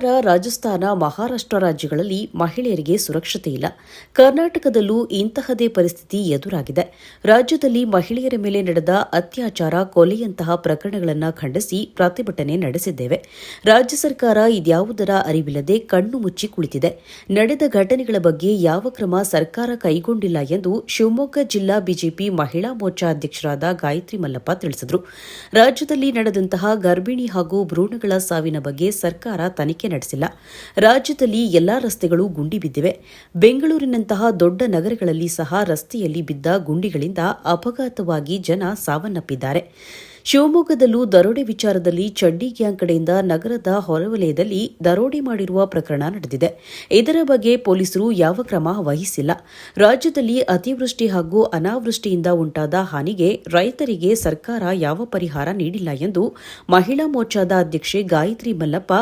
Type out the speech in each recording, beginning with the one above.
ಬಿಹಾರ ರಾಜಸ್ಥಾನ ಮಹಾರಾಷ್ಟ್ರ ರಾಜ್ಯಗಳಲ್ಲಿ ಮಹಿಳೆಯರಿಗೆ ಸುರಕ್ಷತೆ ಇಲ್ಲ. ಕರ್ನಾಟಕದಲ್ಲೂ ಇಂತಹದೇ ಪರಿಸ್ಥಿತಿ ಎದುರಾಗಿದೆ. ರಾಜ್ಯದಲ್ಲಿ ಮಹಿಳೆಯರ ಮೇಲೆ ನಡೆದ ಅತ್ಯಾಚಾರ, ಕೊಲೆಯಂತಹ ಪ್ರಕರಣಗಳನ್ನು ಖಂಡಿಸಿ ಪ್ರತಿಭಟನೆ ನಡೆಸಿದ್ದೇವೆ. ರಾಜ್ಯ ಸರ್ಕಾರ ಇದ್ಯಾವುದರ ಅರಿವಿಲ್ಲದೆ ಕಣ್ಣು ಮುಚ್ಚಿ ಕುಳಿತಿದೆ. ನಡೆದ ಘಟನೆಗಳ ಬಗ್ಗೆ ಯಾವ ಕ್ರಮ ಸರ್ಕಾರ ಕೈಗೊಂಡಿಲ್ಲ ಎಂದು ಶಿವಮೊಗ್ಗ ಜಿಲ್ಲಾ ಬಿಜೆಪಿ ಮಹಿಳಾ ಮೋರ್ಚಾ ಅಧ್ಯಕ್ಷರಾದ ಗಾಯತ್ರಿ ಮಲ್ಲಪ್ಪ ತಿಳಿಸಿದರು. ರಾಜ್ಯದಲ್ಲಿ ನಡೆದಂತಹ ಗರ್ಭಿಣಿ ಹಾಗೂ ಭ್ರೂಣಗಳ ಸಾವಿನ ಬಗ್ಗೆ ಸರ್ಕಾರ ತನಿಖೆ ನಡೆಸಿಲ್ಲ. ರಾಜ್ಯದಲ್ಲಿ ಎಲ್ಲಾ ರಸ್ತೆಗಳು ಗುಂಡಿ ಬಿದ್ದಿವೆ. ಬೆಂಗಳೂರಿನಂತಹ ದೊಡ್ಡ ನಗರಗಳಲ್ಲಿ ಸಹ ರಸ್ತೆಯಲ್ಲಿ ಬಿದ್ದ ಗುಂಡಿಗಳಿಂದ ಅಪಘಾತವಾಗಿ ಜನ ಸಾವನ್ನಪ್ಪಿದ್ದಾರೆ. ಶಿವಮೊಗ್ಗದಲ್ಲೂ ದರೋಡೆ ವಿಚಾರದಲ್ಲಿ ಚಡ್ಡಿ ಗ್ಯಾಂಗ್ ಕಡೆಯಿಂದ ನಗರದ ಹೊರವಲಯದಲ್ಲಿ ದರೋಡೆ ಮಾಡಿರುವ ಪ್ರಕರಣ ನಡೆದಿದೆ. ಇದರ ಬಗ್ಗೆ ಪೊಲೀಸರು ಯಾವ ಕ್ರಮ ವಹಿಸಿಲ್ಲ. ರಾಜ್ಯದಲ್ಲಿ ಅತಿವೃಷ್ಟಿ ಹಾಗೂ ಅನಾವೃಷ್ಟಿಯಿಂದ ಉಂಟಾದ ಹಾನಿಗೆ ರೈತರಿಗೆ ಸರ್ಕಾರ ಯಾವ ಪರಿಹಾರ ನೀಡಿಲ್ಲ ಎಂದು ಮಹಿಳಾ ಮೋರ್ಚಾದ ಅಧ್ಯಕ್ಷೆ ಗಾಯತ್ರಿ ಮಲ್ಲಪ್ಪ,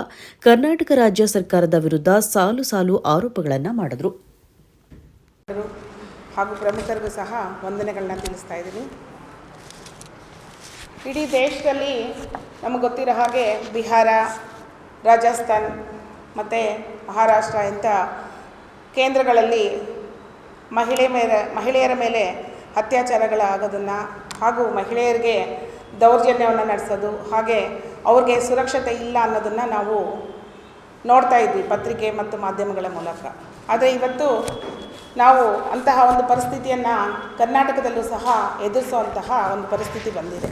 ಕರ್ನಾಟಕ ರಾಜ್ಯ ಸರ್ಕಾರದ ವಿರುದ್ಧ ಸಾಲು ಸಾಲು ಆರೋಪಗಳನ್ನು ಮಾಡಿದರು. ಹಾಗೂ ಪ್ರಮುಖರಿಗೂ ಸಹ ವಂದನೆಗಳನ್ನ ತಿಳಿಸ್ತಾ ಇದ್ದೀನಿ. ಇಡೀ ದೇಶದಲ್ಲಿ ನಮಗೆ ಗೊತ್ತಿರೋ ಹಾಗೆ ಬಿಹಾರ, ರಾಜಸ್ಥಾನ್ ಮತ್ತು ಮಹಾರಾಷ್ಟ್ರ ಇಂಥ ಕೇಂದ್ರಗಳಲ್ಲಿ ಮಹಿಳೆ ಮೇಲೆ, ಮಹಿಳೆಯರ ಮೇಲೆ ಅತ್ಯಾಚಾರಗಳಾಗೋದನ್ನು ಹಾಗೂ ಮಹಿಳೆಯರಿಗೆ ದೌರ್ಜನ್ಯವನ್ನು ನಡೆಸೋದು, ಹಾಗೆ ಅವ್ರಿಗೆ ಸುರಕ್ಷತೆ ಇಲ್ಲ ಅನ್ನೋದನ್ನು ನಾವು ನೋಡ್ತಾ ಇದ್ವಿ ಪತ್ರಿಕೆ ಮತ್ತು ಮಾಧ್ಯಮಗಳ ಮೂಲಕ. ಆದರೆ ಇವತ್ತು ನಾವು ಅಂತಹ ಒಂದು ಪರಿಸ್ಥಿತಿಯನ್ನು ಕರ್ನಾಟಕದಲ್ಲೂ ಸಹ ಎದುರಿಸುವಂತಹ ಒಂದು ಪರಿಸ್ಥಿತಿ ಬಂದಿದೆ.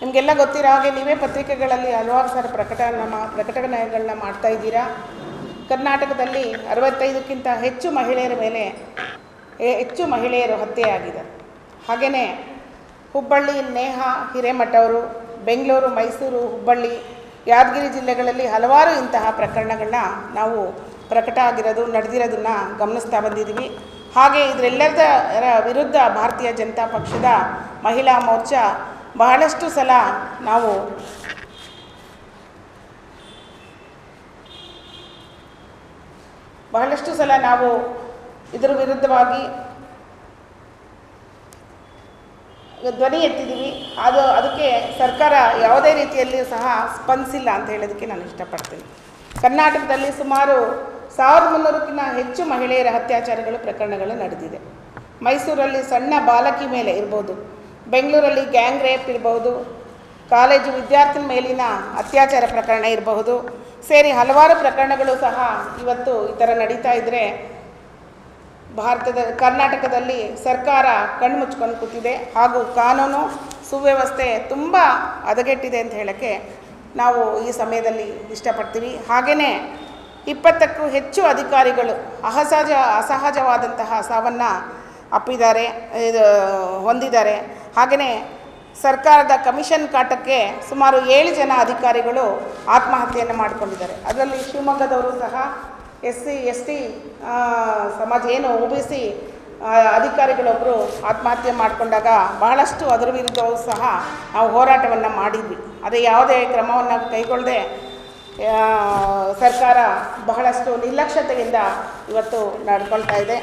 ನಿಮಗೆಲ್ಲ ಗೊತ್ತಿರೋ ಹಾಗೆ ನೀವೇ ಪತ್ರಿಕೆಗಳಲ್ಲಿ ಹಲವಾರು ಸಾರಿ ಪ್ರಕಟನ ಮಾ- ಪ್ರಕಟಣೆಗಳನ್ನ ಮಾಡ್ತಾ ಇದ್ದೀರಾ? ಕರ್ನಾಟಕದಲ್ಲಿ ಅರವತ್ತೈದಕ್ಕಿಂತ ಹೆಚ್ಚು ಮಹಿಳೆಯರ ಮೇಲೆ ಹೆಚ್ಚು ಮಹಿಳೆಯರು ಹತ್ಯೆಯಾಗಿದೆ. ಹಾಗೆಯೇ ಹುಬ್ಬಳ್ಳಿ, ನೇಹ, ಹಿರೇಮಠ ಅವರು, ಬೆಂಗಳೂರು, ಮೈಸೂರು, ಹುಬ್ಬಳ್ಳಿ, ಯಾದಗಿರಿ ಜಿಲ್ಲೆಗಳಲ್ಲಿ ಹಲವಾರು ಇಂತಹ ಪ್ರಕರಣಗಳನ್ನ ನಾವು ಪ್ರಕಟ ಆಗಿರೋದು, ನಡೆದಿರೋದನ್ನು ಗಮನಿಸ್ತಾ ಬಂದಿದ್ದೀವಿ. ಹಾಗೆ ಇದರೆಲ್ಲದರ ವಿರುದ್ಧ ಭಾರತೀಯ ಜನತಾ ಪಕ್ಷದ ಮಹಿಳಾ ಮೋರ್ಚಾ ಬಹಳಷ್ಟು ಸಲ ನಾವು ಬಹಳಷ್ಟು ಸಲ ನಾವು ಇದರ ವಿರುದ್ಧವಾಗಿ ಧ್ವನಿ ಎತ್ತಿದ್ದೀವಿ. ಅದು, ಅದಕ್ಕೆ ಸರ್ಕಾರ ಯಾವುದೇ ರೀತಿಯಲ್ಲಿ ಸಹ ಸ್ಪಂದಿಸಿಲ್ಲ ಅಂತ ಹೇಳೋದಕ್ಕೆ ನಾನು ಇಷ್ಟಪಡ್ತೀನಿ. ಕರ್ನಾಟಕದಲ್ಲಿ ಸುಮಾರು ಸಾವಿರದ ಮುನ್ನೂರಕ್ಕಿಂತ ಹೆಚ್ಚು ಮಹಿಳೆಯರ ಅತ್ಯಾಚಾರಗಳು, ಪ್ರಕರಣಗಳು ನಡೆದಿದೆ. ಮೈಸೂರಲ್ಲಿ ಸಣ್ಣ ಬಾಲಕಿ ಮೇಲೆ ಇರ್ಬೋದು. ಬೆಂಗಳೂರಲ್ಲಿ ಗ್ಯಾಂಗ್ ರೇಪ್ ಇರಬಹುದು, ಕಾಲೇಜು ವಿದ್ಯಾರ್ಥಿನ ಮೇಲಿನ ಅತ್ಯಾಚಾರ ಪ್ರಕರಣ ಇರಬಹುದು, ಸೇರಿ ಹಲವಾರು ಪ್ರಕರಣಗಳು ಸಹ ಇವತ್ತು ಈ ಥರ ನಡೀತಾ ಇದ್ದರೆ ಭಾರತದ, ಕರ್ನಾಟಕದಲ್ಲಿ ಸರ್ಕಾರ ಕಣ್ಣು ಮುಚ್ಕೊಂಡು ಕೂತಿದೆ. ಹಾಗೂ ಕಾನೂನು ಸುವ್ಯವಸ್ಥೆ ತುಂಬ ಹದಗೆಟ್ಟಿದೆ ಅಂತ ಹೇಳೋಕ್ಕೆ ನಾವು ಈ ಸಮಯದಲ್ಲಿ ಇಷ್ಟಪಡ್ತೀವಿ. ಹಾಗೆಯೇ ಇಪ್ಪತ್ತಕ್ಕೂ ಹೆಚ್ಚು ಅಧಿಕಾರಿಗಳು ಅಸಹಜ, ಅಸಹಜವಾದಂತಹ ಸಾವನ್ನು ಅಪ್ಪಿದ್ದಾರೆ, ಇದು ಹೊಂದಿದ್ದಾರೆ. ಹಾಗೆಯೇ ಸರ್ಕಾರದ ಕಮಿಷನ್ ಕಾಟಕ್ಕೆ ಸುಮಾರು ಏಳು ಜನ ಅಧಿಕಾರಿಗಳು ಆತ್ಮಹತ್ಯೆಯನ್ನು ಮಾಡಿಕೊಂಡಿದ್ದಾರೆ. ಅದರಲ್ಲಿ ಶಿವಮೊಗ್ಗದವರು ಸಹ ಎಸ್ ಸಿ, ಎಸ್ ಟಿ ಸಮಾಜ ಏನು ಒ ಬಿ ಸಿ ಅಧಿಕಾರಿಗಳೊಬ್ಬರು ಆತ್ಮಹತ್ಯೆ ಮಾಡಿಕೊಂಡಾಗ ಬಹಳಷ್ಟು ಅದರ ವಿರುದ್ಧವೂ ಸಹ ನಾವು ಹೋರಾಟವನ್ನು ಮಾಡಿದ್ವಿ. ಅದೇ ಯಾವುದೇ ಕ್ರಮವನ್ನು ಕೈಗೊಳ್ಳದೆ ಸರ್ಕಾರ ಬಹಳಷ್ಟು ನಿರ್ಲಕ್ಷ್ಯತೆಯಿಂದ ಇವತ್ತು ನಡ್ಕೊಳ್ತಾ ಇದೆ.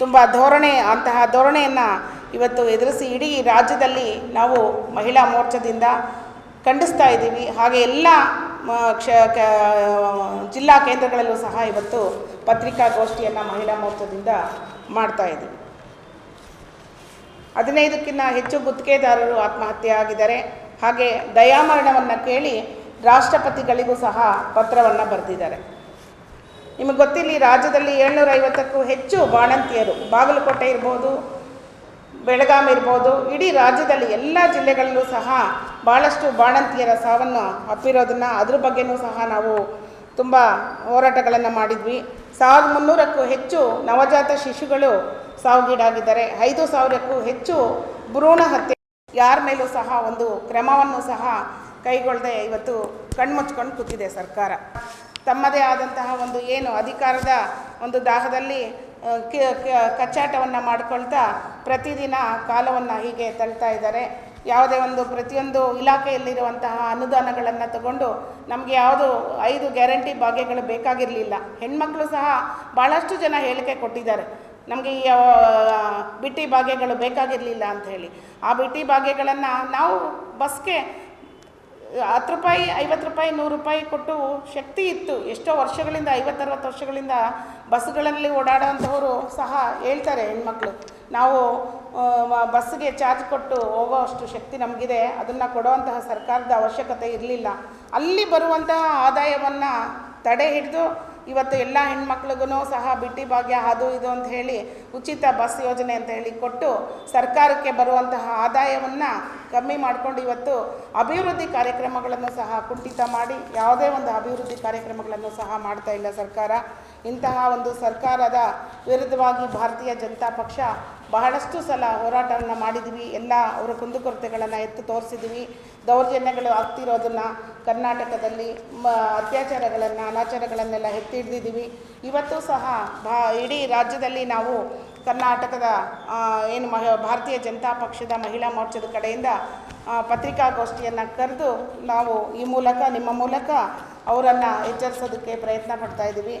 ತುಂಬ ಧೋರಣೆ, ಅಂತಹ ಧೋರಣೆಯನ್ನು ಇವತ್ತು ಎದುರಿಸಿ ಇಡೀ ರಾಜ್ಯದಲ್ಲಿ ನಾವು ಮಹಿಳಾ ಮೋರ್ಚಾದಿಂದ ಖಂಡಿಸ್ತಾ ಇದ್ದೀವಿ. ಹಾಗೆ ಎಲ್ಲ ಕ್ಷ ಜಿಲ್ಲಾ ಕೇಂದ್ರಗಳಲ್ಲೂ ಸಹ ಇವತ್ತು ಪತ್ರಿಕಾಗೋಷ್ಠಿಯನ್ನು ಮಹಿಳಾ ಮೋರ್ಚಾದಿಂದ ಮಾಡ್ತಾ ಇದ್ದೀವಿ. ಹದಿನೈದಕ್ಕಿಂತ ಹೆಚ್ಚು ಗುತ್ತಿಗೆದಾರರು ಆತ್ಮಹತ್ಯೆ ಆಗಿದ್ದಾರೆ. ಹಾಗೆ ದಯಾಮರಣವನ್ನು ಕೇಳಿ ರಾಷ್ಟ್ರಪತಿಗಳಿಗೂ ಸಹ ಪತ್ರವನ್ನು ಬರೆದಿದ್ದಾರೆ. ನಿಮಗೆ ಗೊತ್ತಿಲ್ಲ ರಾಜ್ಯದಲ್ಲಿ ಏಳ್ನೂರ ಐವತ್ತಕ್ಕೂ ಹೆಚ್ಚು ಬಾಣಂತಿಯರು. ಬಾಗಲಕೋಟೆ ಇರ್ಬೋದು ಬೆಳಗಾಂ ಇರ್ಬೋದು, ಇಡೀ ರಾಜ್ಯದಲ್ಲಿ ಎಲ್ಲ ಜಿಲ್ಲೆಗಳಲ್ಲೂ ಸಹ ಭಾಳಷ್ಟು ಬಾಣಂತಿಯರ ಸಾವನ್ನು ಅಪ್ಪಿರೋದನ್ನು ಅದ್ರ ಬಗ್ಗೆನೂ ಸಹ ನಾವು ತುಂಬ ಹೋರಾಟಗಳನ್ನು ಮಾಡಿದ್ವಿ. ಸಾವಿರದ ಮುನ್ನೂರಕ್ಕೂ ಹೆಚ್ಚು ನವಜಾತ ಶಿಶುಗಳು ಸಾವುಗೀಡಾಗಿದ್ದಾರೆ. ಐದು ಸಾವಿರಕ್ಕೂ ಹೆಚ್ಚು ಭ್ರೂಣ ಹತ್ಯೆ ಯಾರ ಮೇಲೂ ಸಹ ಒಂದು ಕ್ರಮವನ್ನು ಸಹ ಕೈಗೊಳ್ಳದೆ ಇವತ್ತು ಕಣ್ಮುಚ್ಕೊಂಡು ಕೂತಿದೆ ಸರ್ಕಾರ. ತಮ್ಮದೇ ಆದಂತಹ ಒಂದು ಏನು ಅಧಿಕಾರದ ಒಂದು ದಾಹದಲ್ಲಿ ಕಚ್ಚಾಟವನ್ನು ಮಾಡಿಕೊಳ್ತಾ ಪ್ರತಿದಿನ ಕಾಲವನ್ನು ಹೀಗೆ ತಳ್ತಾ ಇದ್ದಾರೆ. ಯಾವುದೇ ಒಂದು ಪ್ರತಿಯೊಂದು ಇಲಾಖೆಯಲ್ಲಿರುವಂತಹ ಅನುದಾನಗಳನ್ನು ತಗೊಂಡು ನಮಗೆ ಯಾವುದು ಐದು ಗ್ಯಾರಂಟಿ ಭಾಗ್ಯಗಳು ಬೇಕಾಗಿರಲಿಲ್ಲ. ಹೆಣ್ಮಕ್ಳು ಸಹ ಭಾಳಷ್ಟು ಜನ ಹೇಳಿಕೆ ಕೊಟ್ಟಿದ್ದಾರೆ. ನಮಗೆ ಈ ಬಿಟ್ಟಿ ಭಾಗ್ಯಗಳು ಬೇಕಾಗಿರಲಿಲ್ಲ ಅಂತ ಹೇಳಿ. ಆ ಬಿಟ್ಟಿ ಭಾಗ್ಯಗಳನ್ನು ನಾವು ಬಸ್ಗೆ ಹತ್ತು ರೂಪಾಯಿ, ಐವತ್ತು ರೂಪಾಯಿ, ನೂರು ರೂಪಾಯಿ ಕೊಟ್ಟು ಶಕ್ತಿ ಇತ್ತು. ಎಷ್ಟೋ ವರ್ಷಗಳಿಂದ, ಐವತ್ತರವತ್ತು ವರ್ಷಗಳಿಂದ ಬಸ್ಗಳಲ್ಲಿ ಓಡಾಡೋಂಥವರು ಸಹ ಹೇಳ್ತಾರೆ ಹೆಣ್ಮಕ್ಳು, ನಾವು ಬಸ್ಗೆ ಚಾರ್ಜ್ ಕೊಟ್ಟು ಹೋಗೋ ಅಷ್ಟು ಶಕ್ತಿ ನಮಗಿದೆ, ಅದನ್ನು ಕೊಡುವಂತಹ ಸರ್ಕಾರದ ಅವಶ್ಯಕತೆ ಇರಲಿಲ್ಲ. ಅಲ್ಲಿ ಬರುವಂತಹ ಆದಾಯವನ್ನು ತಡೆ ಹಿಡಿದು ಇವತ್ತು ಎಲ್ಲ ಹೆಣ್ಮಕ್ಳಿಗೂ ಸಹ ಬಿಟ್ಟಿ ಭಾಗ್ಯ, ಅದು ಇದು ಅಂತ ಹೇಳಿ ಉಚಿತ ಬಸ್ ಯೋಜನೆ ಅಂತ ಹೇಳಿ ಕೊಟ್ಟು ಸರ್ಕಾರಕ್ಕೆ ಬರುವಂತಹ ಆದಾಯವನ್ನು ಕಮ್ಮಿ ಮಾಡಿಕೊಂಡು ಇವತ್ತು ಅಭಿವೃದ್ಧಿ ಕಾರ್ಯಕ್ರಮಗಳನ್ನು ಸಹ ಕುಂಠಿತ ಮಾಡಿ ಯಾವುದೇ ಒಂದು ಅಭಿವೃದ್ಧಿ ಕಾರ್ಯಕ್ರಮಗಳನ್ನು ಸಹ ಮಾಡ್ತಾ ಇಲ್ಲ ಸರ್ಕಾರ. ಇಂತಹ ಒಂದು ಸರ್ಕಾರದ ವಿರುದ್ಧವಾಗಿ ಭಾರತೀಯ ಜನತಾ ಪಕ್ಷ ಬಹಳಷ್ಟು ಸಲ ಹೋರಾಟವನ್ನು ಮಾಡಿದ್ವಿ. ಎಲ್ಲ ಅವರ ಕುಂದುಕೊರತೆಗಳನ್ನು ಎತ್ತು ತೋರಿಸಿದ್ವಿ. ದೌರ್ಜನ್ಯಗಳು ಆಗ್ತಿರೋದನ್ನು ಕರ್ನಾಟಕದಲ್ಲಿ ಮ, ಅತ್ಯಾಚಾರಗಳನ್ನು, ಅನಾಚಾರಗಳನ್ನೆಲ್ಲ ಎತ್ತಿ ಹಿಡಿದಿದ್ದೀವಿ. ಇವತ್ತು ಸಹ ಭಾ, ಇಡೀ ರಾಜ್ಯದಲ್ಲಿ ನಾವು ಕರ್ನಾಟಕದ ಏನು ಮಹ, ಭಾರತೀಯ ಜನತಾ ಪಕ್ಷದ ಮಹಿಳಾ ಮೋರ್ಚಾದ ಕಡೆಯಿಂದ ಪತ್ರಿಕಾಗೋಷ್ಠಿಯನ್ನು ಕರೆದು ನಾವು ಈ ಮೂಲಕ, ನಿಮ್ಮ ಮೂಲಕ ಅವರನ್ನು ಎಚ್ಚರಿಸೋದಕ್ಕೆ ಪ್ರಯತ್ನ ಪಡ್ತಾ ಇದ್ದೀವಿ.